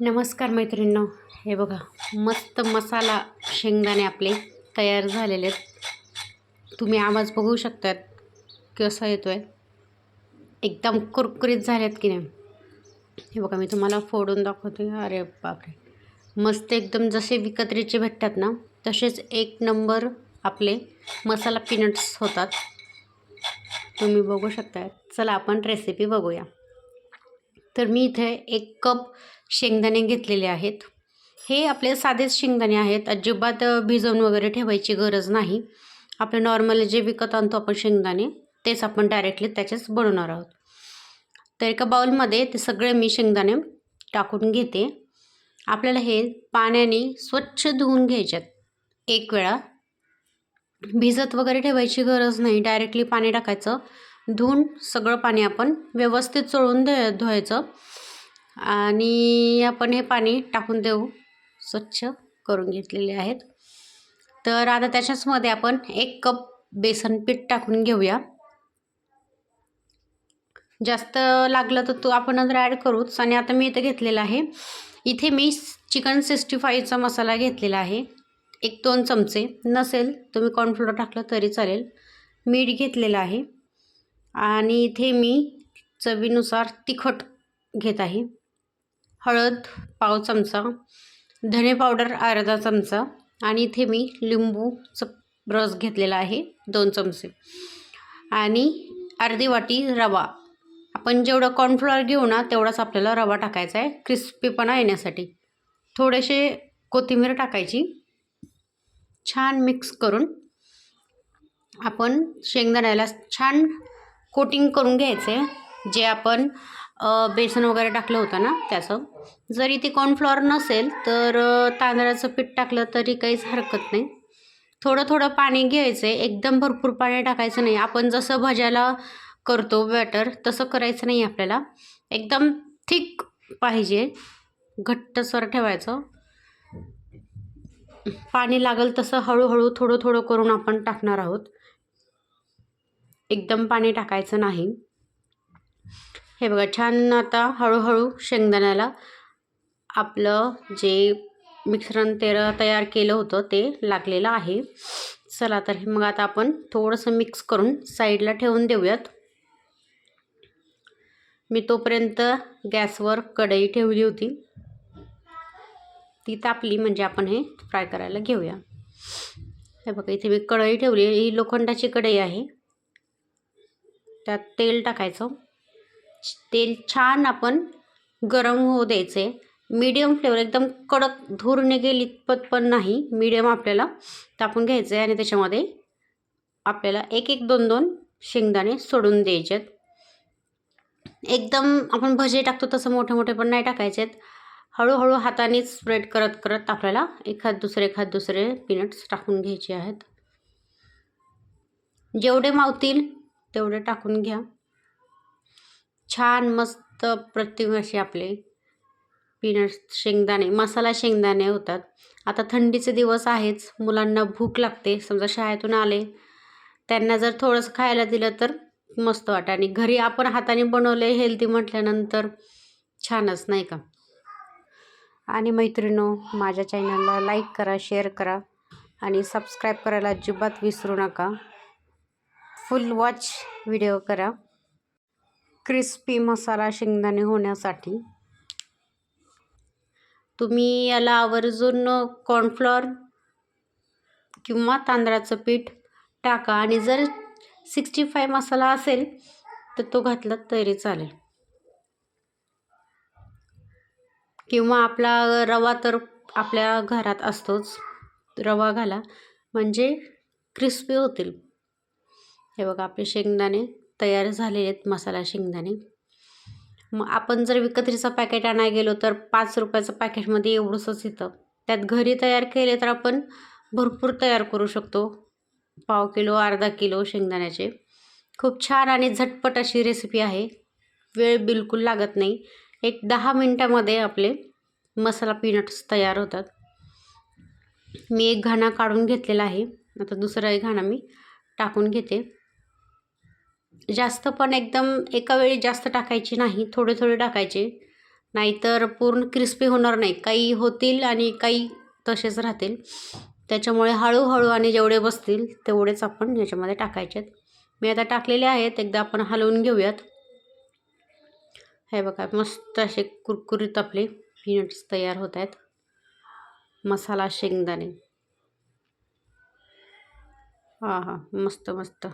नमस्कार मैत्रिणींनो. हे बघा मस्त मसाला शेंगदाणे आपले तयार झालेले आहेत. तुम्ही आवाज बघू शकतात कसा येतो आहे एकदम कुरकुरीत झालेत की नाही. हे बघा मी तुम्हाला फोडून दाखवते. अरे बापरे. मस्त एकदम जसे विकत्रीचे भेटतात ना तसेच एक नंबर आपले मसाला पीनट्स होतात. तुम्ही बघू शकता. चला आपण रेसिपी बघूया. तर मी इथे एक कप शेंगदाणे घेतलेले आहेत. हे आपले साधेच शेंगदाणे आहेत. अजिबात भिजवून वगैरे ठेवायची गरज नाही. आपले नॉर्मल जे विकत आणतो आपण शेंगदाणे तेच आपण डायरेक्टली त्याचेच बनवणार आहोत. तर एका बाउलमध्ये ते सगळे मी शेंगदाणे टाकून घेते. आपल्याला हे पाण्याने स्वच्छ धुवून घ्यायच्यात. एक वेळा भिजत वगैरे ठेवायची गरज नाही. डायरेक्टली पाणी टाकायचं. धुवून सगळं पाणी आपण व्यवस्थित चोळून धु धुवायचं. आणि आपण हे पाणी टाकून देऊ. स्वच्छ करून घेतलेले आहेत. तर आता त्याच्याचमध्ये आपण एक कप बेसन पीठ टाकून घेऊया. जास्त लागलं तर तो आपण नंतर ॲड करूच. आणि आता मी इथं घेतलेलं आहे. इथे मी चिकन सिक्स्टी फाईव्हचा मसाला घेतलेला आहे. एक दोन चमचे. नसेल तुम्ही कॉर्नफ्लोअर टाकलं तरी चालेल. मीठ घेतलेलं आहे. आणि इथे मी चवीनुसार तिखट घेत आहे. हळद पाव चमचा धने पावडर अर्धा चमचा आणि इथे मी लिंबूचं रस घेतलेला आहे दोन चमचे. आणि अर्धी वाटी रवा. आपण जेवढं कॉर्नफ्लॉवर घेऊ ना तेवढाच आपल्याला रवा टाकायचा आहे क्रिस्पीपणा येण्यासाठी. थोडेसे कोथिंबीर टाकायची. छान मिक्स करून आपण शेंगदाण्याला छान कोटिंग करून घ्यायचं आहे जे आपण बेसन वगैरे टाकलं होतं ना त्याचं. जरी ते कॉर्नफ्लॉवर नसेल तर तांदळाचं पीठ टाकलं तरी काहीच हरकत नाही. थोडं थोडं पाणी घ्यायचं आहे एकदम भरपूर पाणी टाकायचं नाही. आपण जसं भज्याला करतो बॅटर तसं करायचं नाही आपल्याला. एकदम थिक पाहिजे. घट्टसर ठेवायचं. पाणी लागेल तसं हळूहळू थोडं थोडं करून आपण टाकणार आहोत. एकदम पाणी टाकायचं नाही. हे बघा छान आता हळूहळू शेंगदाण्याला आपलं जे मिश्रण तेरं तयार केलं होतं ते लागलेलं आहे. चला तर मग आता आपण थोडंसं मिक्स करून साईडला ठेवून देऊयात. मी तोपर्यंत गॅसवर कढई ठेवली होती. ती तापली म्हणजे आपण हे फ्राय करायला घेऊया. हे बघा इथे मी कढई ठेवली ही लोखंडाची कढई आहे. त्यात तेल टाकायचं. तेल छान आपण गरम होऊ द्यायचे. मीडियम फ्लेवर एकदम कडक धूर गेली पत पण नाही. मीडियम आपल्याला तापून घ्यायचं आहे आणि त्याच्यामध्ये आपल्याला एक एक दोन दोन शेंगदाणे सोडून द्यायचे एकदम आपण भजे टाकतो तसं मोठे मोठे पण नाही टाकायचे आहेत हळूहळू हातानेच स्प्रेड करत करत आपल्याला एखाद दुसरे एखाद दुसरे पीनट्स टाकून घ्यायचे आहेत. जेवढे मावतील तेवढे टाकून घ्या. छान मस्त प्रतिम असे आपले. पीनट्स शेंगदाणे मसाला शेंगदाणे होतात. आता थंडीचे दिवस आहेच. मुलांना भूक लागते. समजा शाळेतून आले. त्यांना जर थोडंसं खायला दिलं तर मस्त वाटतं. आणि घरी आपण हाताने बनवले हेल्दी म्हटल्यानंतर छानच नाही का? आणि मैत्रिणो माझ्या चॅनलला लाईक करा शेअर करा. आणि सबस्क्राईब करायला अजिबात विसरू नका. फुल वॉच व्हिडिओ करा. क्रिस्पी मसाला शेंगदाणे होण्यासाठी. तुम्ही याला आवर्जून कॉर्नफ्लॉर किंवा तांदळाचं पीठ टाका. आणि जर सिक्स्टी फाय मसाला असेल तर तो घातला तरी चालेल. किंवा आपला रवा तर आपल्या घरात असतोच. रवा घाला. म्हणजे क्रिस्पी होतील. हे बघा आपले शेंगदाणे तयार झालेले आहेत मसाला शेंगदाणे. मग आपण जर विकत्रीचं पॅकेट आणायला गेलो तर पाच रुपयाचं पॅकेटमध्ये एवढंसंच येतं. त्यात घरी तयार केले तर आपण भरपूर तयार करू शकतो. पाव किलो अर्धा किलो शेंगदाण्याचे. खूप छान आणि झटपट अशी रेसिपी आहे. वेळ बिलकुल लागत नाही. एक दहा मिनटामध्ये आपले मसाला पीनट्स तयार होतात. मी एक घाणा काढून घेतलेला आहे. आता दुसरा एक घाणा मी टाकून घेते. जास्त पण एकदम एका वेळी जास्त टाकायची नाही थोडे थोडे टाकायचे. नाहीतर पूर्ण क्रिस्पी होणार नाही. काही होतील आणि काही तसेच राहतील. त्याच्यामुळे हळूहळू आणि जेवढे बसतील तेवढेच आपण याच्यामध्ये टाकायचे आहेत मी आता टाकलेले आहेत. एकदा आपण हलवून घेऊयात. हे बघा मस्त असे कुरकुरीत आपले पीनट्स तयार होत आहेत. मसाला शेंगदाणे. हां हां मस्त मस्त.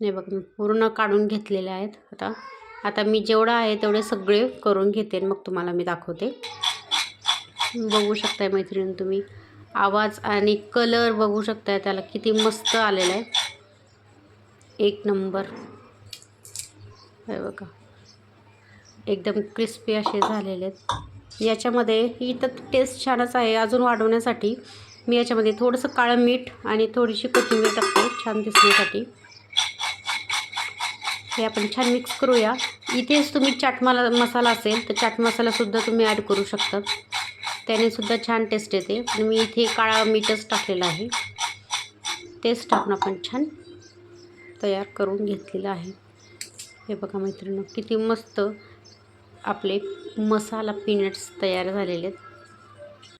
हे बघ मी पूर्ण काढून घेतलेले आहेत. आता आता मी जेवढं आहे तेवढे सगळे करून घेते मग तुम्हाला मी दाखवते. बघू शकताय मैत्रिणी तुम्ही आवाज आणि कलर बघू शकताय त्याला किती मस्त आलेला आहे. एक नंबर. हे बघा एकदम क्रिस्पी असे झालेले आहेत. याच्यामध्ये ही तर टेस्ट छानच आहे अजून वाढवण्यासाठी. मी याच्यामध्ये थोडंसं काळं मीठ आणि थोडीशी कोथिंबीर टाकते छान दिसण्यासाठी. हे आपण छान मिक्स करूया. इथेच तुम्ही चाट मला मसाला असेल तर चाट मसालासुद्धा तुम्ही ॲड करू शकता. त्यानेसुद्धा छान टेस्ट येते. पण मी इथे काळा मीठच टाकलेलं आहे. तेच टाकून आपण छान तयार करून घेतलेलं आहे. हे बघा मैत्रिणी किती मस्त आपले मसाला पीनट्स तयार झालेले आहेत.